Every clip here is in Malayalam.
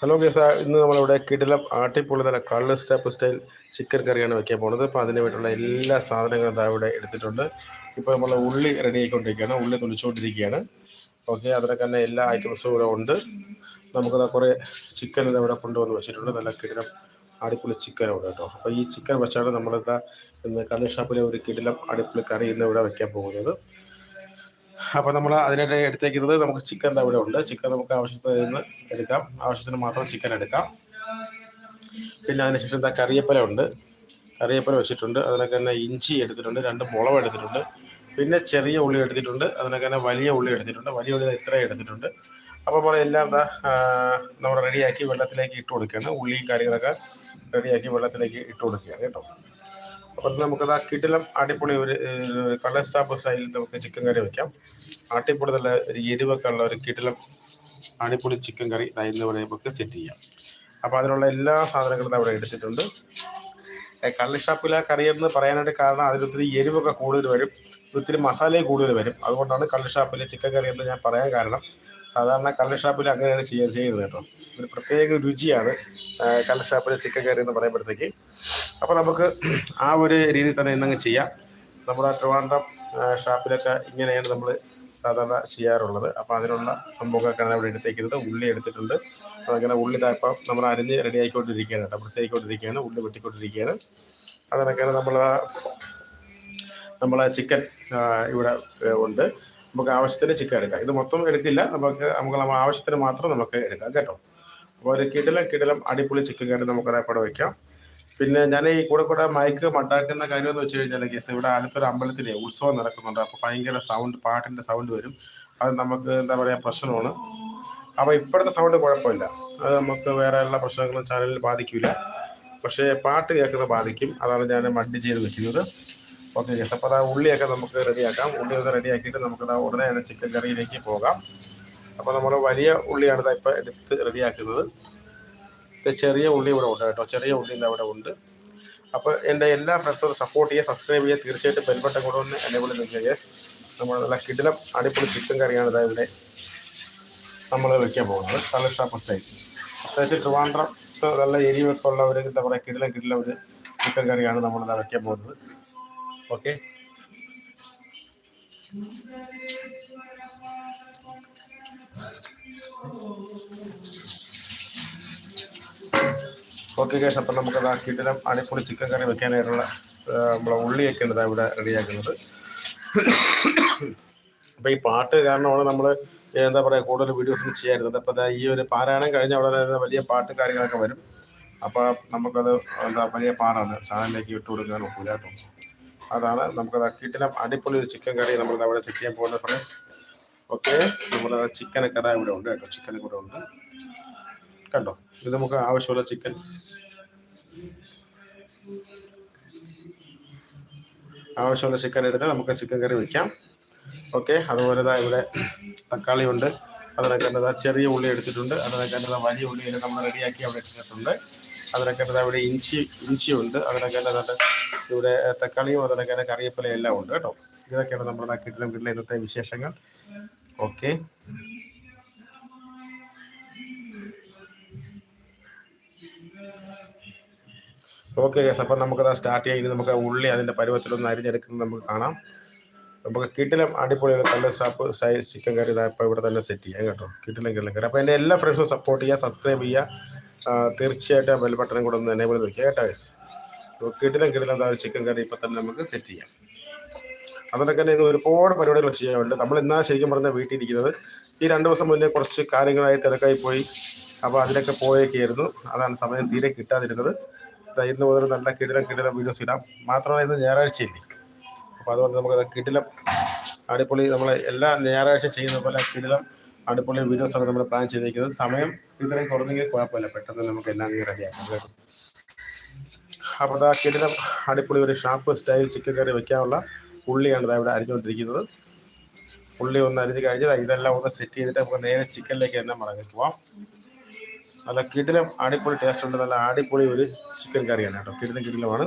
ഹലോ ഗേസ ഇന്ന് നമ്മളിവിടെ കിടിലം ആട്ടിപ്പൊളി നല്ല കള്ള് സ്റ്റെപ്പ് സ്റ്റൈൽ ചിക്കൻ കറിയാണ് വെക്കാൻ പോകുന്നത്. അപ്പോൾ അതിന് വേണ്ടിയുള്ള എല്ലാ സാധനങ്ങളും ഇവിടെ എടുത്തിട്ടുണ്ട്. ഇപ്പോൾ നമ്മൾ ഉള്ളി റെഡി ആയിക്കൊണ്ടിരിക്കുകയാണ്. ഉള്ളി തുളിച്ചുകൊണ്ടിരിക്കുകയാണ് ഓക്കെ അതിനൊക്കെ തന്നെ എല്ലാ ഐറ്റംസും ഇവിടെ ഉണ്ട്. നമുക്കത് കുറേ ചിക്കൻ ഇവിടെ കൊണ്ടുവന്ന് വെച്ചിട്ടുണ്ട്. നല്ല കിടിലം അടിപൊളി ചിക്കൻ ഉണ്ട് കേട്ടോ. അപ്പോൾ ഈ ചിക്കൻ വെച്ചാണ് നമ്മളിതാ ഇന്ന് കള്ള് ഷാപ്പിലെ ഒരു കിടിലം അടിപൊളി കറി ഇന്ന് ഇവിടെ വെക്കാൻ പോകുന്നത്. അപ്പോൾ നമ്മൾ അതിനായിട്ട് എടുത്തേക്കുന്നത് നമുക്ക് ചിക്കൻ ഇവിടെ ഉണ്ട്. ചിക്കൻ നമുക്ക് ആവശ്യത്തിന് എടുക്കാം. ആവശ്യത്തിന് മാത്രം ചിക്കൻ എടുക്കാം. പിന്നെ അതിനുശേഷം എന്താ കറിയപ്പല ഉണ്ട്. കറിയപ്പല വെച്ചിട്ടുണ്ട്. അതിനൊക്കെ തന്നെ ഇഞ്ചി എടുത്തിട്ടുണ്ട്. രണ്ട് മുളക് എടുത്തിട്ടുണ്ട്. പിന്നെ ചെറിയ ഉള്ളി എടുത്തിട്ടുണ്ട്. അതിനൊക്കെ തന്നെ വലിയ ഉള്ളി എടുത്തിട്ടുണ്ട്. വലിയ ഉള്ളി ഇത്രയും എടുത്തിട്ടുണ്ട്. അപ്പോൾ നമ്മൾ എല്ലാം എന്താ നമ്മൾ റെഡിയാക്കി വെള്ളത്തിലേക്ക് ഇട്ട് കൊടുക്കുകയാണ്. ഉള്ളിയും കാര്യങ്ങളൊക്കെ റെഡിയാക്കി വെള്ളത്തിലേക്ക് ഇട്ട് കൊടുക്കുകയാണ് കേട്ടോ. അപ്പം നമുക്കത് ആ കിടിലം അടിപൊളി ഒരു കള്ളസ്റ്റാപ്പ് സ്റ്റൈലിൽ നമുക്ക് ചിക്കൻ കറി വെക്കാം. അടിപൊളി നല്ല ഒരു എരിവൊക്കെ ഉള്ള ഒരു കിടിലം അടിപൊളി ചിക്കൻ കറി ഇവിടെ നമുക്ക് സെറ്റ് ചെയ്യാം. അപ്പോൾ അതിനുള്ള എല്ലാ സാധനങ്ങളും അവിടെ എടുത്തിട്ടുണ്ട്. കള്ളിഷാപ്പിലെ കറി എന്ന് പറയാനായിട്ട് കാരണം അതിലൊത്തിരി എരിവൊക്കെ കൂടുതൽ വരും. ഒത്തിരി മസാലയും കൂടുതൽ വരും. അതുകൊണ്ടാണ് കള്ളിഷാപ്പിലെ ചിക്കൻ കറി എന്ന് ഞാൻ പറയാൻ കാരണം സാധാരണ കള്ളിഷാപ്പിൽ അങ്ങനെയാണ് ചെയ്യാൻ ചെയ്യുന്നത് കേട്ടോ. ഒരു പ്രത്യേക രുചിയാണ് കള്ളിഷാപ്പിലെ ചിക്കൻ കറി എന്ന് പറയുമ്പോഴത്തേക്ക്. അപ്പോൾ നമുക്ക് ആ ഒരു രീതിയിൽ തന്നെ ഇന്നങ്ങ് ചെയ്യാം. നമ്മുടെ ട്രിവാൻഡ്രം ഷാപ്പിലൊക്കെ ഇങ്ങനെയാണ് നമ്മൾ സാധാരണ ചെയ്യാറുള്ളത്. അപ്പോൾ അതിനുള്ള സംഭവങ്ങളൊക്കെയാണ് അവിടെ എടുത്തേക്കുന്നത്. ഉള്ളി എടുത്തിട്ടുണ്ട്. അതങ്ങനെ ഉള്ളി ഇപ്പം നമ്മൾ അരിഞ്ഞ് റെഡി ആയിക്കൊണ്ടിരിക്കുകയാണ് കേട്ടോ. വൃത്തിയായിക്കൊണ്ടിരിക്കുകയാണ്. ഉള്ളി വെട്ടിക്കൊണ്ടിരിക്കുകയാണ്. അതിനൊക്കെയാണ് നമ്മൾ നമ്മളെ ചിക്കൻ ഇവിടെ ഉണ്ട്. നമുക്ക് ആവശ്യത്തിന് ചിക്കൻ എടുക്കാം. ഇത് മൊത്തം എടുക്കില്ല. നമുക്ക് നമുക്ക് ആവശ്യത്തിന് മാത്രം നമുക്ക് എടുക്കാം കേട്ടോ. ഒരു കിടിലം കിടിലം അടിപൊളി ചിക്കൻ കറി നമുക്കത് അവിടെ വെക്കാം. പിന്നെ ഞാൻ ഈ കൂടെ കൂടെ മൈക്ക് മട്ടാക്കുന്ന കാര്യം എന്ന് വെച്ച് കഴിഞ്ഞാൽ കേസ് ഇവിടെ അടുത്തൊരു അമ്പലത്തിലെ ഉത്സവം നടക്കുന്നുണ്ട്. അപ്പോൾ ഭയങ്കര സൗണ്ട് പാട്ടിന്റെ സൗണ്ട് വരും. അത് നമുക്ക് എന്താ പറയുക പ്രശ്നമാണ്. അപ്പോൾ ഇപ്പോഴത്തെ സൗണ്ട് കുഴപ്പമില്ല. അത് നമുക്ക് വേറെ എല്ലാ പ്രശ്നങ്ങളും ചാനലിൽ ബാധിക്കില്ല പക്ഷേ പാട്ട് കേൾക്കുന്നത് ബാധിക്കും. അതാണ് ഞാൻ മണ്ടി ചെയ്ത് വെക്കുന്നത്. ഓക്കെ കേസ് അപ്പോൾ അതാ ഉള്ളിയൊക്കെ നമുക്ക് റെഡിയാക്കാം ഉള്ളിയൊക്കെ റെഡിയാക്കിയിട്ട് നമുക്കത് ഉടനെ ചിക്കൻ കറിയിലേക്ക് പോകാം. അപ്പോൾ നമ്മൾ വലിയ ഉള്ളിയാണ് ഇതാ ഇപ്പോൾ എടുത്ത് റെഡിയാക്കുന്നത്. ചെറിയ ഉള്ളി ഇവിടെ ഉണ്ട് കേട്ടോ. ചെറിയ ഉള്ളി ഇവിടെ ഉണ്ട്. അപ്പോൾ എന്റെ എല്ലാ ഫ്രണ്ട്സും സപ്പോർട്ട് ചെയ്യുക സബ്സ്ക്രൈബ് ചെയ്യുക. തീർച്ചയായിട്ടും ബെൽബട്ടൺ കൂടെ ഒന്ന് എനേബിൾ നിൽക്കുക നമ്മൾ നല്ല കിടിലം അടിപൊളി ചിക്കൻ കറിയാണ് ഇതാ ഇവിടെ നമ്മൾ വെക്കാൻ പോകുന്നത്. ഷാപ്പ് സ്റ്റൈൽ പ്രത്യേകിച്ച് ട്രിവാൻഡ്രം നല്ല എരിവൊക്കെ ഉള്ള ഒരു എന്താ പറയുക കിടിലം കിടിലം ഒരു ചിക്കൻ കറിയാണ് നമ്മളിതാ വെക്കാൻ പോകുന്നത്. ഓക്കെ ഓക്കെ കേസ് അപ്പം നമുക്കത് കിട്ടിലും അടിപൊളി ചിക്കൻ കറി വെക്കാനായിട്ടുള്ള നമ്മളെ ഉള്ളിയൊക്കെ ഉണ്ട് ഇവിടെ റെഡിയാക്കുന്നത്. അപ്പം ഈ പാട്ട് കാരണമാണ് നമ്മൾ എന്താ പറയുക കൂടുതൽ വീഡിയോസ് ചെയ്യാറുണ്ട് അപ്പം ഈ ഒരു പാരായണം കഴിഞ്ഞ അവിടെ വലിയ പാട്ട് കാര്യങ്ങളൊക്കെ വരും. അപ്പോൾ നമുക്കത് എന്താ വലിയ പാടാണ്. ചാനലിലേക്ക് ഇട്ട് കൊടുക്കാൻ ഒക്കില്ല കേട്ടോ. അതാണ് നമുക്കത് കിട്ടിലും അടിപൊളി ഒരു ചിക്കൻ കറി നമ്മൾ അവിടെ സെറ്റ് ചെയ്യാൻ പോകുന്നത് ഫ്രണ്ട്സ് ഓക്കെ നമ്മുടെ ചിക്കനൊക്കെ അതാ ഇവിടെ ഉണ്ട് കേട്ടോ. ചിക്കനൊക്കെ ഇവിടെ ഉണ്ട്. കണ്ടോ? ഇത് നമുക്ക് ആവശ്യമുള്ള ചിക്കൻ ആവശ്യമുള്ള ചിക്കൻ എടുത്ത് നമുക്ക് ചിക്കൻ കറി വെക്കാം. ഓക്കെ അതുപോലെ തന്നെ ഇവിടെ തക്കാളി ഉണ്ട്. അതിനൊക്കെ ചെറിയ ഉള്ളി എടുത്തിട്ടുണ്ട്. അതിനൊക്കെ എന്താ വലിയ ഉള്ളി നമ്മൾ റെഡിയാക്കി അവിടെ ഇട്ടിട്ടുണ്ട്. അതിനൊക്കെ എന്താ ഇവിടെ ഇഞ്ചി ഇഞ്ചി ഉണ്ട്. അതിനൊക്കെ എന്താ ഇവിടെ തക്കാളിയും അതിനൊക്കെ കറിവേപ്പില എല്ലാം ഉണ്ട് കേട്ടോ. ഇതൊക്കെയാണ് നമ്മുടെ കിട്ടിലെ ഇന്നത്തെ വിശേഷങ്ങൾ. ഓക്കെ ഓക്കെ ഗസ് അപ്പം നമുക്കത് സ്റ്റാർട്ട് ചെയ്ത് നമുക്ക് ഉള്ളി അതിന്റെ പരുവത്തിലൊന്ന് അരിഞ്ഞെടുക്കുന്നത് നമുക്ക് കാണാം. നമുക്ക് കിട്ടിലും അടിപൊളി നല്ല സാപ്പ് സൈസ് ചിക്കൻ കറി ഇപ്പോൾ ഇവിടെ തന്നെ സെറ്റ് ചെയ്യാം കേട്ടോ. കിട്ടിലും കിട്ടിലും കറി അപ്പോൾ എന്റെ എല്ലാ ഫ്രണ്ട്സും സപ്പോർട്ട് ചെയ്യുക സബ്സ്ക്രൈബ് ചെയ്യുക. തീർച്ചയായിട്ടും ബെൽ ബട്ടനും കൂടെ ഒന്ന് എനേബിൾ നിൽക്കുക കേട്ടോ ഗസ് കിട്ടിലും കിട്ടിലും ചിക്കൻ കറി ഇപ്പം തന്നെ നമുക്ക് സെറ്റ് ചെയ്യാം. അതൊക്കെ തന്നെ ഒരുപാട് പരിപാടികൾ ചെയ്യാനുണ്ട്. നമ്മൾ ഇന്നാ ശരിക്കും പറഞ്ഞാൽ വീട്ടിലിരിക്കുന്നത് ഈ രണ്ട് ദിവസം മുന്നേ കുറച്ച് കാര്യങ്ങളായി തിരക്കായി പോയി. അപ്പോൾ അതിലൊക്കെ പോയേക്കായിരുന്നു. അതാണ് സമയം തീരെ കിട്ടാതിരുന്നത്. ഇന്ന് മുതൽ നല്ല കിടിലം കിടിലം വീഡിയോസ് ഇടാം. മാത്രമല്ല ഇന്ന് ഞായറാഴ്ചയില്ലേ അപ്പോൾ അതുകൊണ്ട് നമുക്കത് കിടിലം അടിപൊളി നമ്മൾ എല്ലാ ഞായറാഴ്ച ചെയ്യുന്ന പോലെ കിടിലം അടിപൊളി വീഡിയോസാണ് നമ്മൾ പ്ലാൻ ചെയ്തിരിക്കുന്നത്. സമയം ഇത്രയും കുറഞ്ഞെങ്കിൽ കുഴപ്പമില്ല. പെട്ടെന്ന് നമുക്ക് എല്ലാം റെഡിയാക്കാം കേട്ടോ. അപ്പോൾ ആ കിടിലം അടിപൊളി ഒരു ഷാപ്പ് സ്റ്റൈൽ ചിക്കൻ കറി വെക്കാനുള്ള ഉള്ളിയാണ് ഇവിടെ അരിഞ്ഞുകൊണ്ടിരിക്കുന്നത്. ഉള്ളി ഒന്ന് അരിഞ്ഞ് കഴിഞ്ഞത് ഇതെല്ലാം ഒന്ന് സെറ്റ് ചെയ്തിട്ട് നമുക്ക് നേരെ ചിക്കനിലേക്ക് തന്നെ മടങ്ങി പോവാം. നല്ല കിടിലം അടിപൊളി ടേസ്റ്റ് ഉണ്ട്. നല്ല അടിപൊളി ഒരു ചിക്കൻ കറിയാണ് കേട്ടോ. കിടിലം കിടിലമാണ്.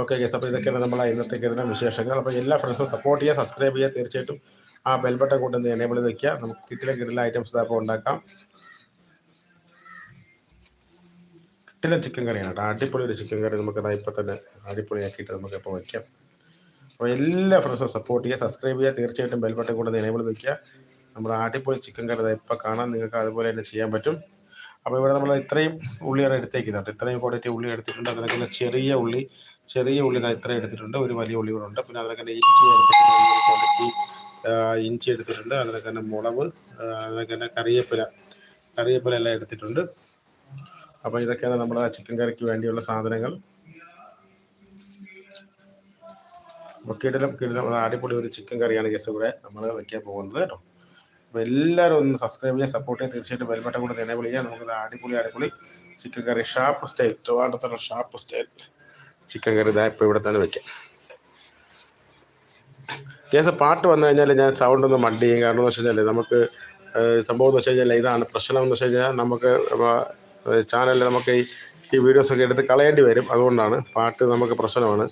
ഓക്കെ ഗസ് അപ്പോൾ ഇതൊക്കെയാണ് നമ്മളെ ഇന്നത്തെ കിടന്ന വിശേഷങ്ങൾ. അപ്പോൾ എല്ലാ ഫ്രണ്ട്സും സപ്പോർട്ട് ചെയ്യുക സബ്സ്ക്രൈബ് ചെയ്യുക തീർച്ചയായിട്ടും. ആ ബെൽ ബട്ടൺ എനേബിൾ വെക്കുക. നമുക്ക് കിട്ടിലും കിട്ടില്ല ഐറ്റംസ് അപ്പോൾ ഉണ്ടാക്കാം. കിട്ടിലും ചിക്കൻ കറിയാണ് കേട്ടോ. അടിപൊളി ഒരു ചിക്കൻ കറി നമുക്ക് ഇപ്പം തന്നെ അടിപൊളിയാക്കിയിട്ട് നമുക്ക് ഇപ്പോൾ വയ്ക്കാം അപ്പോൾ എല്ലാ ഫ്രണ്ട്സും സപ്പോർട്ട് ചെയ്യുക സബ്സ്ക്രൈബ് ചെയ്യുക തീർച്ചയായിട്ടും ബെൽ ബട്ടൺ കൊണ്ടൊന്ന് എനേബിൾ വയ്ക്കുക നമ്മുടെ ആട്ടിപ്പോയി ചിക്കൻ കറി ഇപ്പം കാണാൻ നിങ്ങൾക്ക് അതുപോലെ തന്നെ ചെയ്യാൻ പറ്റും. അപ്പോൾ ഇവിടെ നമ്മൾ ഇത്രയും ഉള്ളിയാണ് എടുത്തേക്കുന്നത്. ഇത്രയും ക്വാണ്ടിറ്റി ഉള്ളി എടുത്തിട്ടുണ്ട്. അതിനൊക്കെ ചെറിയ ഉള്ളി ചെറിയ ഉള്ളി ഇത്രയും എടുത്തിട്ടുണ്ട്. ഒരു വലിയ ഉള്ളി കൂടെ ഉണ്ട്. പിന്നെ അതിനൊക്കെ തന്നെ ഇഞ്ചി ക്വാണ്ടിറ്റി ഇഞ്ചി എടുത്തിട്ടുണ്ട്. അതിനൊക്കെ തന്നെ മുളക് അതിനൊക്കെ തന്നെ കറിവേപ്പില കറിവേപ്പില എല്ലാം എടുത്തിട്ടുണ്ട്. അപ്പോൾ ഇതൊക്കെയാണ് നമ്മുടെ ചിക്കൻ കറിക്ക് വേണ്ടിയുള്ള സാധനങ്ങൾ. അപ്പോൾ കിടിലം അടിപൊളി ഒരു ചിക്കൻ കറിയാണ് ഗസ് ഇവിടെ നമ്മൾ വയ്ക്കാൻ പോകുന്നത് കേട്ടോ. അപ്പോൾ എല്ലാവരും ഒന്ന് സബ്സ്ക്രൈബ് ചെയ്യാൻ സപ്പോർട്ട് ചെയ്യാൻ തീർച്ചയായിട്ടും ബെൽബട്ടൻ കൂടെ തന്നെ വിളിക്കാം നമുക്ക് അടിപൊളി അടിപൊളി ചിക്കൻ കറി ഷാപ്പ് സ്റ്റൈൽ ട്രിവാൻഡ്രത്തുള്ള ഷാപ്പ് സ്റ്റൈൽ ചിക്കൻ കറി ഇതാ ഇപ്പോൾ ഇവിടെ തന്നെ വെക്കാം ജേസ പാട്ട് വന്നു കഴിഞ്ഞാൽ ഞാൻ സൗണ്ട് ഒന്ന് മഡ് ചെയ്യും. കാരണം എന്ന് വെച്ച് കഴിഞ്ഞാൽ നമുക്ക് സംഭവം എന്ന് വെച്ച് കഴിഞ്ഞാൽ ഇതാണ് പ്രശ്നം എന്ന് വെച്ച് കഴിഞ്ഞാൽ നമുക്ക് ചാനലിൽ നമുക്ക് ഈ വീഡിയോസൊക്കെ എടുത്ത് കളയേണ്ടി വരും. അതുകൊണ്ടാണ് പാട്ട് നമുക്ക് പ്രശ്നമാണ്.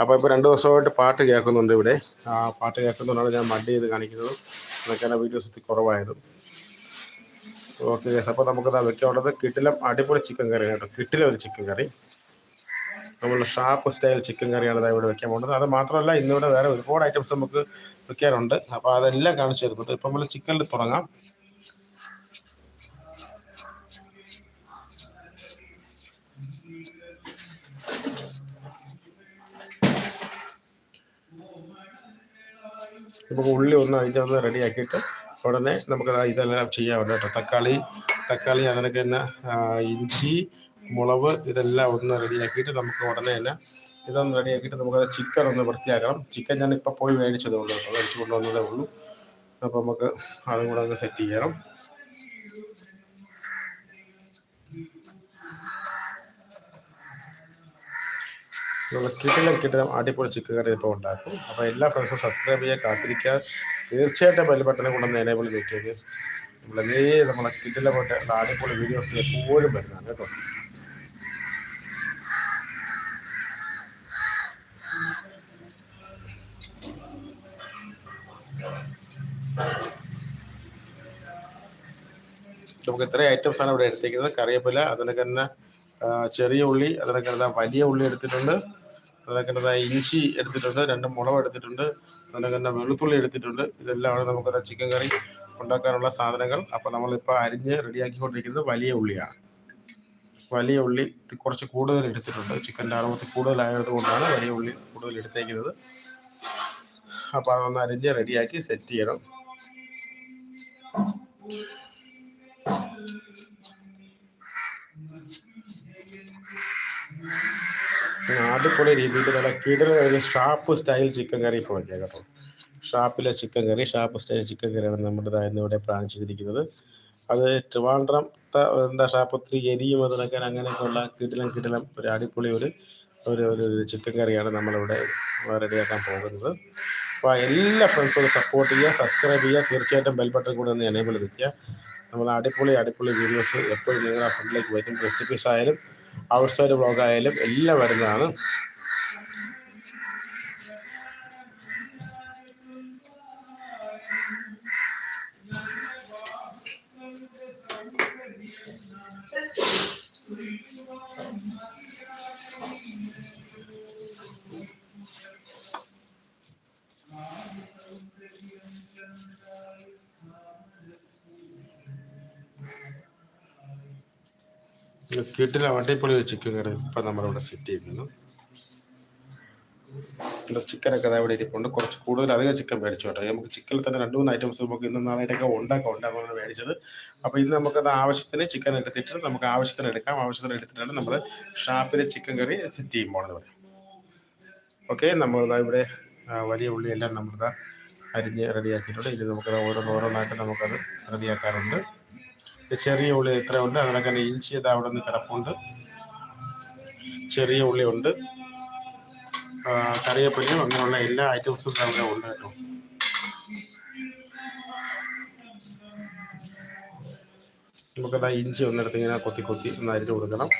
അപ്പോൾ ഇപ്പോൾ രണ്ട് ദിവസമായിട്ട് പാട്ട് കേൾക്കുന്നുണ്ട് ഇവിടെ. ആ പാട്ട് കേൾക്കുന്നതുകൊണ്ടാണ് ഞാൻ മഡ് ചെയ്ത് കാണിക്കുന്നത്. അതൊക്കെയാണ് വീഡിയോസ് കുറവായതും. ഓക്കെ ഗസ് അപ്പോൾ നമുക്കത് വെക്കാനുള്ളത് കിട്ടിലും അടിപൊളി ചിക്കൻ കറി കേട്ടോ. കിട്ടില ഒരു ചിക്കൻ കറി നമ്മൾ ഷാർപ്പ് സ്റ്റൈൽ ചിക്കൻ കറിയാണ് ഇവിടെ വെക്കാൻ പോകുന്നത്. അത് മാത്രമല്ല ഇന്നിവിടെ വേറെ ഒരുപാട് ഐറ്റംസ് നമുക്ക് വെക്കാനുണ്ട്. അപ്പോൾ അതെല്ലാം കാണിച്ചു തരുന്നുണ്ട്. ഇപ്പം നമ്മൾ ചിക്കനിൽ തുടങ്ങാം. നമുക്ക് ഉള്ളി ഒന്ന് അഴിച്ചൊന്ന് റെഡിയാക്കിയിട്ട് ഉടനെ നമുക്ക് ഇതെല്ലാം ചെയ്യാവുന്ന കേട്ടോ. തക്കാളി തക്കാളി അങ്ങനെയൊക്കെ തന്നെ ഇഞ്ചി മുളക് ഇതെല്ലാം ഒന്ന് റെഡിയാക്കിയിട്ട് നമുക്ക് ഉടനെ തന്നെ ഇതൊന്ന് റെഡിയാക്കിയിട്ട് നമുക്ക് ചിക്കൻ ഒന്ന് വൃത്തിയാക്കണം. ചിക്കൻ ഞാൻ ഇപ്പോൾ പോയി മേടിച്ചതേ ഉള്ളൂ മേടിച്ചു കൊണ്ടുവന്നതേ ഉള്ളൂ. അപ്പോൾ നമുക്ക് അതും കൂടെ ഒന്ന് സെറ്റ് ചെയ്യണം നമ്മൾ കിട്ടിലും കിട്ടിലും അടിപൊളി ചിക്കൻ കറി ഇപ്പോൾ ഉണ്ടാക്കും. അപ്പോൾ എല്ലാ ഫ്രണ്ട്സും സബ്സ്ക്രൈബ് ചെയ്യാൻ കാത്തിരിക്കുക. തീർച്ചയായിട്ടും ബെൽ ബട്ടനെ കൊണ്ടൊന്ന് എനേബിൾ വെക്കുക നമ്മളതേ നമ്മളെ കിട്ടിലെ പോട്ടെ അടിപൊളി വീഡിയോസ് എപ്പോഴും വരുന്നതാണ് കേട്ടോ. നമുക്ക് ഇത്രയും ഐറ്റംസ് ആണ് ഇവിടെ എടുത്തേക്കുന്നത്. കറിയപ്പില അതിനൊക്കെ തന്നെ ചെറിയ ഉള്ളി അതിനൊക്കെ വലിയ ഉള്ളി എടുത്തിട്ടുണ്ട്. അതിനൊക്കെ ഇഞ്ചി എടുത്തിട്ടുണ്ട് രണ്ട് മുളക് എടുത്തിട്ടുണ്ട് അതിനൊക്കെ വെളുത്തുള്ളി എടുത്തിട്ടുണ്ട്. ഇതെല്ലാമാണ് നമുക്ക് ചിക്കൻ കറി ഉണ്ടാക്കാനുള്ള സാധനങ്ങൾ. അപ്പോൾ നമ്മളിപ്പോൾ അരിഞ്ഞ് റെഡിയാക്കിക്കൊണ്ടിരിക്കുന്നത് വലിയ ഉള്ളിയാണ്. വലിയ ഉള്ളി കുറച്ച് കൂടുതൽ എടുത്തിട്ടുണ്ട്. ചിക്കന്റെ അളവത്തിൽ കൂടുതലായത് കൊണ്ടാണ് വലിയ ഉള്ളി കൂടുതൽ എടുത്തേക്കുന്നത്. അപ്പോൾ അതൊന്ന് അരിഞ്ഞ് റെഡിയാക്കി സെറ്റ് ചെയ്യണം. അടിപൊളി രീതിയിൽ നല്ല കിടല ഷാപ്പ് സ്റ്റൈൽ ചിക്കൻ കറി ഇപ്പോൾ കേട്ടോ. ഷാപ്പിലെ chicken curry shop style chicken കറിയാണ് നമ്മുടെ ഇവിടെ പ്ലാൻ ചെയ്തിരിക്കുന്നത്. അത് ട്രിവാൻഡ്രം എന്താ ഷാപ്പ് ഒത്തിരി എരിയും അതിനൊക്കെ അങ്ങനെയൊക്കെയുള്ള കിടിലം കിടിലം ഒരു അടിപൊളി ഒരു ഒരു ഒരു ചിക്കൻ കറിയാണ് നമ്മളിവിടെ റെഡിയാക്കാൻ പോകുന്നത്. അപ്പോൾ എല്ലാ ഫ്രണ്ട്സും സപ്പോർട്ട് ചെയ്യുക സബ്സ്ക്രൈബ് ചെയ്യുക. തീർച്ചയായിട്ടും ബെൽ ബട്ടൺ കൂടെ ഒന്ന് എനേബിൾ വെക്കുക. നമ്മൾ അടിപൊളി അടിപൊളി വീഡിയോസ് എപ്പോഴും നിങ്ങളുടെ ഫ്രണ്ടിലേക്ക് വരും. റെസിപ്പീസ് ആയാലും ഔട്ട് സൈഡ് ബ്ലോഗ് ആയാലും എല്ലാം വരുന്നതാണ്. കിട്ടില്ല വണ്ടിപ്പൊളി ചിക്കൻ കറി ഇപ്പം നമ്മളിവിടെ സെറ്റ് ചെയ്യുന്നു. ചിക്കനൊക്കെ അവിടെ ഇരിപ്പുണ്ട്. കുറച്ച് കൂടുതൽ അധികം ചിക്കൻ മേടിച്ചു കേട്ടോ. നമുക്ക് ചിക്കനിൽ തന്നെ രണ്ട് മൂന്ന് ഐറ്റംസ് നമുക്ക് ഇന്ന് നാളായിട്ടൊക്കെ ഉണ്ടാക്കാം. ഉണ്ടാക്കാനാണ് മേടിച്ചത്. അപ്പോൾ ഇന്ന് നമുക്കത് ആവശ്യത്തിന് ചിക്കൻ എടുത്തിട്ട് നമുക്ക് ആവശ്യത്തിന് എടുക്കാം. ആവശ്യത്തിന് എടുത്തിട്ടാണ് നമ്മൾ ഷാപ്പിലെ ചിക്കൻ കറി സെറ്റ് ചെയ്യാൻ പോണത് ഇവിടെ. ഓക്കെ നമ്മളിതാ ഇവിടെ വലിയ ഉള്ളിയെല്ലാം നമ്മളിതാ അരിഞ്ഞ് റെഡിയാക്കിയിട്ടുണ്ട് ഇനി നമുക്കത് ഓരോന്നോരോന്നായിട്ട് നമുക്കത് റെഡിയാക്കാറുണ്ട് ചെറിയ ഉള്ളി ഇത്ര ഉണ്ട്. അതിനൊക്കെ ഇഞ്ചി ഇത് അവിടെ നിന്ന് കിടപ്പുണ്ട്. ചെറിയ ഉള്ളി ഉണ്ട്. കറിവേപ്പിലയും അങ്ങനെയുള്ള എല്ലാ ഐറ്റംസും അവിടെ ഉണ്ട് കേട്ടോ. നമുക്കത് ഇഞ്ചി ഒന്നെടുത്ത് ഇങ്ങനെ കൊത്തി കൊത്തി ഒന്ന് അരിഞ്ഞു കൊടുക്കണം.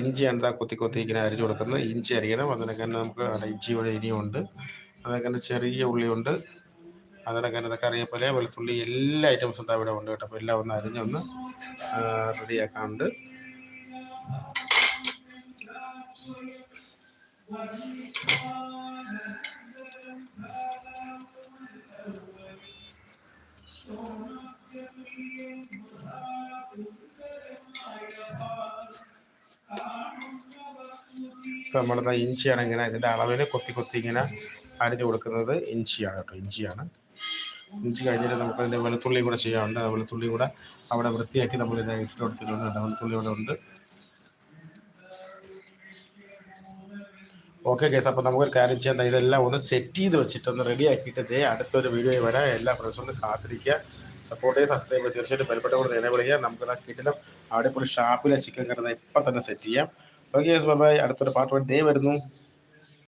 ഇഞ്ചിയാണ് ദാ കൊത്തി കൊത്തി ഇങ്ങനെ അരിഞ്ഞു കൊടുക്കുന്നത് ഇഞ്ചി അരിയണം. അതിനൊക്കെ തന്നെ നമുക്ക് ഇഞ്ചി ഇവിടെ ഇനിയുണ്ട്. അതൊക്കെ തന്നെ ചെറിയ ഉള്ളിയുണ്ട് അതിനൊക്കെ തന്നെ കറിവേപ്പില വെളുത്തുള്ളി എല്ലാ ഐറ്റംസും എന്താ ഇവിടെ ഉണ്ട് കേട്ടോ. അപ്പോൾ എല്ലാം ഒന്ന് അരിഞ്ഞൊന്ന് റെഡിയാക്കാനുണ്ട് നമ്മളിതാ ഇഞ്ചിയാണ് ഇങ്ങനെ ഇതിന്റെ അളവിൽ കൊത്തി കൊത്തി ഇങ്ങനെ അരിഞ്ഞു കൊടുക്കുന്നത് ഇഞ്ചിയാണ് കേട്ടോ ഇഞ്ചിയാണ്. ഇഞ്ചി കഴിഞ്ഞിട്ട് നമുക്ക് അതിന്റെ വെളുത്തുള്ളി കൂടെ ചെയ്യാറുണ്ട് വെളുത്തുള്ളി കൂടെ അവിടെ വൃത്തിയാക്കി നമ്മൾ ഇതിനെ ഇട്ട് കൊടുത്തിട്ടുണ്ട്. വെളുത്തുള്ളി ഇവിടെ ഉണ്ട്. ഓക്കെ കേസ് അപ്പോൾ നമുക്കൊരു കാര്യം ചെയ്യാം. ഇതെല്ലാം ഒന്ന് സെറ്റ് ചെയ്ത് വെച്ചിട്ട് ഒന്ന് റെഡി ആക്കിയിട്ട് ദേ അടുത്തൊരു വീഡിയോ വരാം. എല്ലാ ഫ്രണ്ട്സും ഒന്ന് കാത്തിരിക്കുക. സപ്പോർട്ട് ചെയ്ത് സബ്സ്ക്രൈബ് ചെയ്ത് തീർച്ചയായിട്ടും ബലപ്പെട്ട കൂടെ നേരെ വിളിക്കുക നമുക്കത് കിട്ടിലും അവിടെ അടിപൊളി ഷാപ്പിലെ ചിക്കൻ കറി ഇപ്പം തന്നെ സെറ്റ് ചെയ്യാം. ഓക്കെ കേസ് ബൈ അടുത്തൊരു പാർട്ട് വൺ ഡേ വരുന്നു.